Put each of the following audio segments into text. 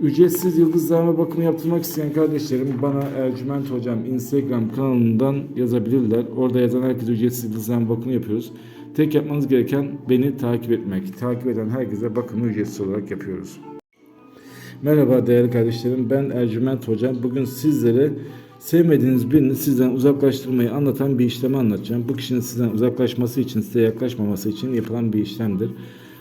Ücretsiz yıldızlama bakımı yaptırmak isteyen kardeşlerim bana Ercüment Hocam Instagram kanalından yazabilirler. Orada yazan herkese ücretsiz yıldızlama bakımı yapıyoruz. Tek yapmanız gereken beni takip etmek. Takip eden herkese bakımı ücretsiz olarak yapıyoruz. Merhaba değerli kardeşlerim ben Ercüment Hocam. Bugün sizlere sevmediğiniz birini sizden uzaklaştırmayı anlatan bir işlemi anlatacağım. Bu kişinin sizden uzaklaşması için, size yaklaşmaması için yapılan bir işlemdir.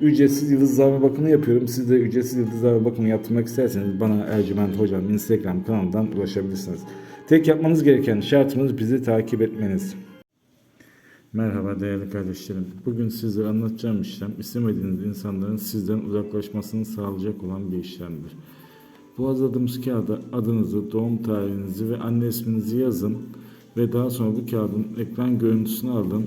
ücretsiz yıldızlama bakımı yapıyorum. Siz de ücretsiz yıldızlama bakımı yaptırmak isterseniz bana Ercüment Hocam Instagram kanalından ulaşabilirsiniz. Tek yapmanız gereken şartımız bizi takip etmeniz. Merhaba değerli kardeşlerim. Bugün size anlatacağım işlem istemediğiniz insanların sizden uzaklaşmasını sağlayacak olan bir işlemdir. Bu hazırladığımız kağıda adınızı, doğum tarihinizi ve anne isminizi yazın ve daha sonra bu kağıdın ekran görüntüsünü alın,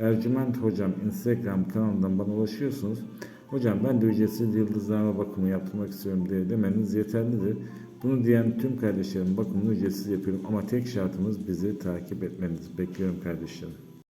Ercüment Hocam Instagram kanalından bana ulaşıyorsunuz. Hocam ben de ücretsiz yıldızlama bakımı yaptırmak istiyorum diye demeniz yeterlidir. Bunu diyen tüm kardeşlerim bakımını ücretsiz yapıyorum ama tek şartımız bizi takip etmeniz. Bekliyorum kardeşlerim.